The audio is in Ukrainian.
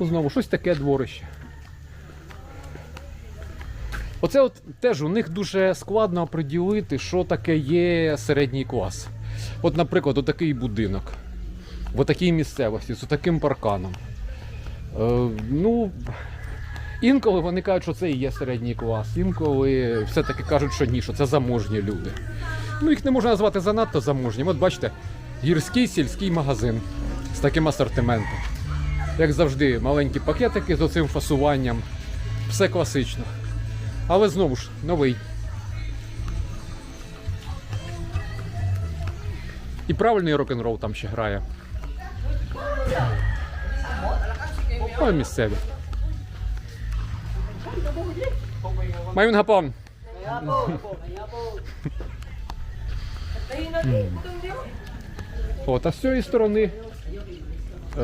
Ну, Знову щось таке дворище. Оце от теж у них дуже складно оприділити, що таке є середній клас. От, наприклад, отакий будинок, в отакій місцевості, з таким парканом. Е, ну, інколи вони кажуть, що це і є середній клас, інколи все-таки кажуть, що ні, що це заможні люди. Ну, їх не можна назвати занадто заможнім. От бачите, гірський сільський магазин з таким асортиментом. Як завжди, маленькі пакетики з оцим фасуванням. Все класично. Але знову ж новий. І правильний рок-н-рол там ще грає. Ой, місцеві. Майун гапон. О, та з цієї сторони. Е,